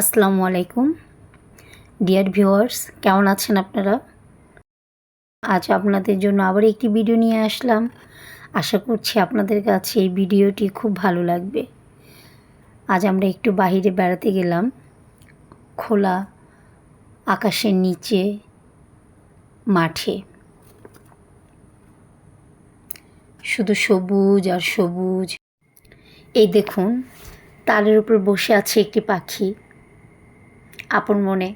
আসসালামু আলাইকুম। Dear viewers কেমন আছেন আপনারা? আজ আপনাদের জন্য আবার একটি ভিডিও নিয়ে আসলাম। আশা করছি আপনাদের কাছে এই ভিডিওটি খুব ভালো লাগবে। আজ আমরা একটু বাইরে বেড়াতে গেলাম। খোলা আকাশের নিচে মাঠে। শুধু সবুজ আর সবুজ। এই দেখুন, তালের উপর বসে আছে একটি পাখি। আপন মনে।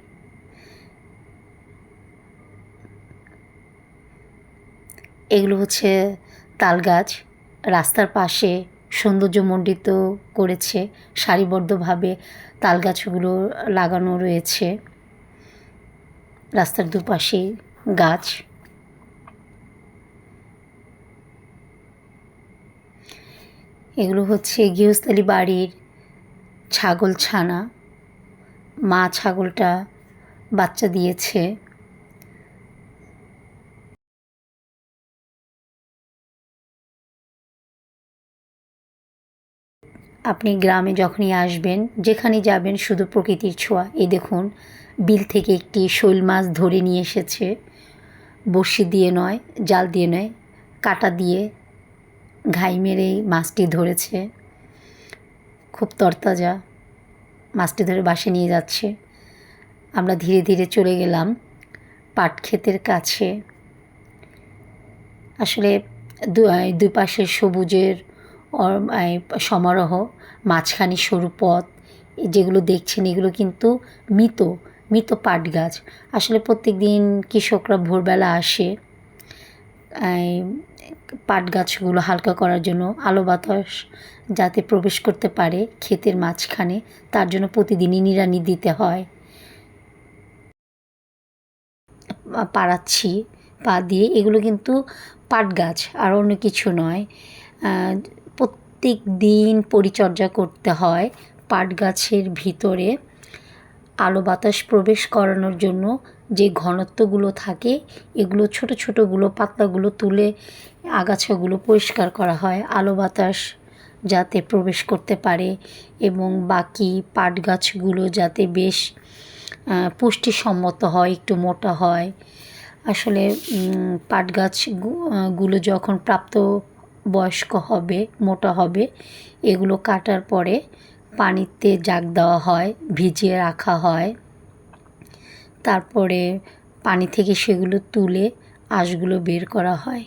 এগুলো হচ্ছে তাল গাছ। রাস্তার পাশে সৌন্দর্যমণ্ডিত করেছে সারিবদ্ধভাবে তাল গাছগুলো লাগানো রয়েছে। রাস্তার দুপাশে গাছ। এগুলো হচ্ছে গৃহস্থালী বাড়ির ছাগল ছানা মা ছাগলটা বাচ্চা দিয়েছে। আপনি গ্রামে যখনই আসবেন, যেখানে যাবেন শুধু প্রকৃতির ছোঁয়া। এই দেখুন, বিল থেকে একটি শৈল মাছ ধরে নিয়ে এসেছে। বড়শি দিয়ে নয়, জাল দিয়ে নয়, কাটা দিয়ে ঘাই মেরেই মাছটি ধরেছে। খুব তরতাজা। মাছটি ধরে বাসে নিয়ে যাচ্ছে। আমরা ধীরে ধীরে চলে গেলাম পাট ক্ষেতের কাছে। আসলে দুই পাশে সবুজের সমারোহ, মাঝখানে সরু পথ যেগুলো দেখছেন এগুলো কিন্তু মৃত মৃত পাট গাছ। আসলে প্রত্যেক দিন কৃষকরা ভোরবেলা আসে। পাট গাছগুলো হালকা করার জন্য আলো বাতাস যাতে প্রবেশ করতে পারে ক্ষেতের মাঝখানে, তার জন্য প্রতিদিনই নিড়ানি দিতে হয়। পাড়াচ্ছি, পা দিয়ে, এগুলো কিন্তু পাট গাছ, আর অন্য কিছু নয়। প্রত্যেক দিন পরিচর্যা করতে হয় পাট গাছের ভিতরে। আলো বাতাস প্রবেশ করানোর জন্য যে ঘনত্বগুলো থাকে, এগুলো ছোট ছোটোগুলো পাতলাগুলো তুলে আগাছাগুলো পরিষ্কার করা হয়। আলো বাতাস যাতে প্রবেশ করতে পারে এবং বাকি পাট গাছগুলো যাতে বেশ পুষ্টিসম্মত হয়, একটু মোটা হয়। আসলে পাট গাছগুলো যখন প্রাপ্ত বয়স্ক হবে, মোটা হবে, এগুলো কাটার পরে পানিতে জাগ দেওয়া হয়, ভিজিয়ে রাখা হয়। তারপরে পানি থেকে সেগুলো তুলে আঁশগুলো বের করা হয়।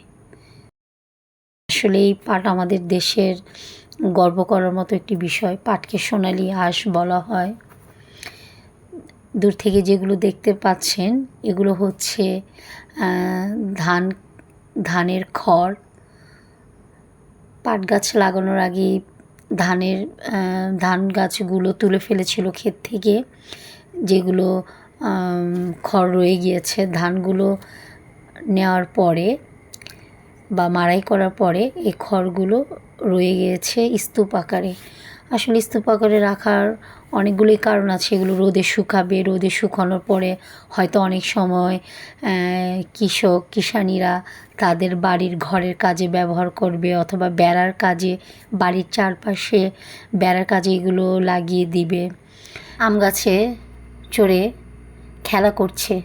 আসলে এই পাট আমাদের দেশের গর্ব করার মতো একটি বিষয়। পাটকে সোনালি আঁশ বলা হয়। দূর থেকে যেগুলো দেখতে পাচ্ছেন, এগুলো হচ্ছে ধান, ধানের খড়। পাট গাছ লাগানোর আগে ধানের ধান গাছগুলো তুলে ফেলেছিল ক্ষেত থেকে, যেগুলো খড় রয়ে গিয়েছে। ধানগুলো নেওয়ার পরে বা মাড়াই করার পরে এই খড়গুলো রয়ে গিয়েছে স্তূপ আকারে। আসলে স্তূপ আকারে রাখার অনেকগুলোই কারণ আছে। এগুলো রোদে শুকাবে, রোদে শুকানোর পরে হয়তো অনেক সময় কৃষক, কিষানিরা তাদের বাড়ির ঘরের কাজে ব্যবহার করবে অথবা বেড়ার কাজে, বাড়ির চারপাশে বেড়ার কাজে এগুলো লাগিয়ে দিবে। আম গাছে চড়ে খেলা করছে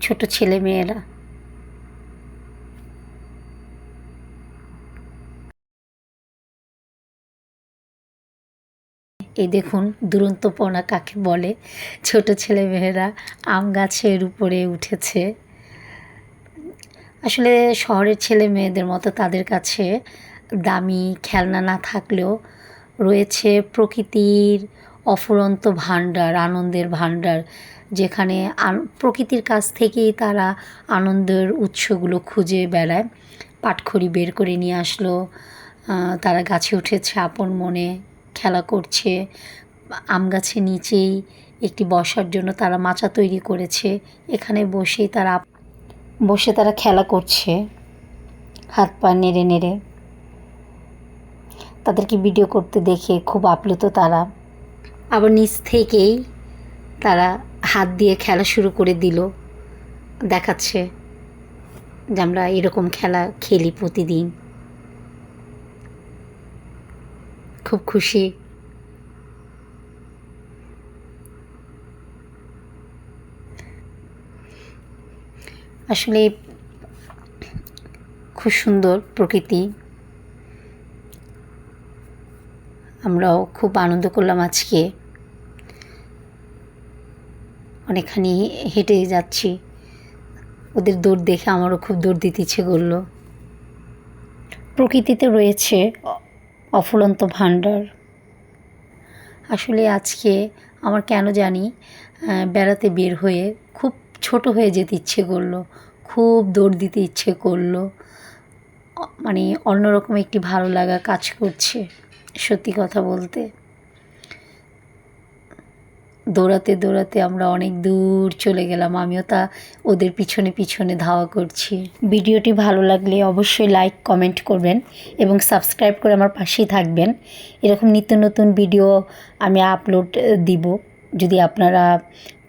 ছোট ছেলে মেয়েরা এই দেখুন, দুরন্তপনা কাকে বলে? ছোট ছেলেমেয়েরা আম গাছের উপরে উঠেছে। আসলে শহরের ছেলে মেয়েদের মতো তাদের কাছে দামি খেলনা না থাকলেও রয়েছে প্রকৃতির অফুরন্ত ভাণ্ডার, আনন্দের ভাণ্ডার, যেখানে প্রকৃতির কাছ থেকেই তারা আনন্দের উৎসগুলো খুঁজে বেড়ায়। পাটখড়ি বের করে নিয়ে আসলো। তারা গাছে উঠেছে আপন মনে। খেলা করছে, আম গাছের নিচেই একটি বসার জন্য তারা মাচা তৈরি করেছে। এখানে বসেই তারা, বসে তারা খেলা করছে। হাত পা নেড়ে নেড়ে। তাদেরকে ভিডিও করতে দেখে খুব আপ্লুত তারা। আবার নিচ থেকেই তারা হাত দিয়ে খেলা শুরু করে দিল। দেখাচ্ছে যে আমরা এরকম খেলা খেলি প্রতিদিন। খুব খুশি। আসলে খুব সুন্দর প্রকৃতি। আমরাও খুব আনন্দ করলাম আজকে। অনেকখানি হেঁটে যাচ্ছি। ওদের দৌড় দেখে আমারও খুব দৌড় দিতে ইচ্ছে করল। প্রকৃতিতে রয়েছে অফুরন্ত ভাণ্ডার। আসলে আজকে আমার কেন জানি বেড়াতে বের হয়ে খুব ছোট হয়ে যেতে ইচ্ছে করল, খুব দৌড় দিতে ইচ্ছে করল। মানে অন্যরকম একটি ভালো লাগা কাজ করছে, সত্যি কথা বলতে। দৌড়াতে দৌড়াতে আমরা অনেক দূর চলে গেলাম। আমিও তা ওদের পিছনে পিছনে ধাওয়া করছি। ভিডিওটি ভালো লাগলে অবশ্যই লাইক কমেন্ট করবেন এবং সাবস্ক্রাইব করে আমার পাশেই থাকবেন। এরকম নিত্য নতুন ভিডিও আমি আপলোড দিব। যদি আপনারা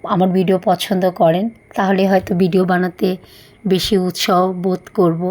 আমার ভিডিও পছন্দ করেন, তাহলে হয়তো ভিডিও বানাতে বেশি উৎসাহ বোধ করব।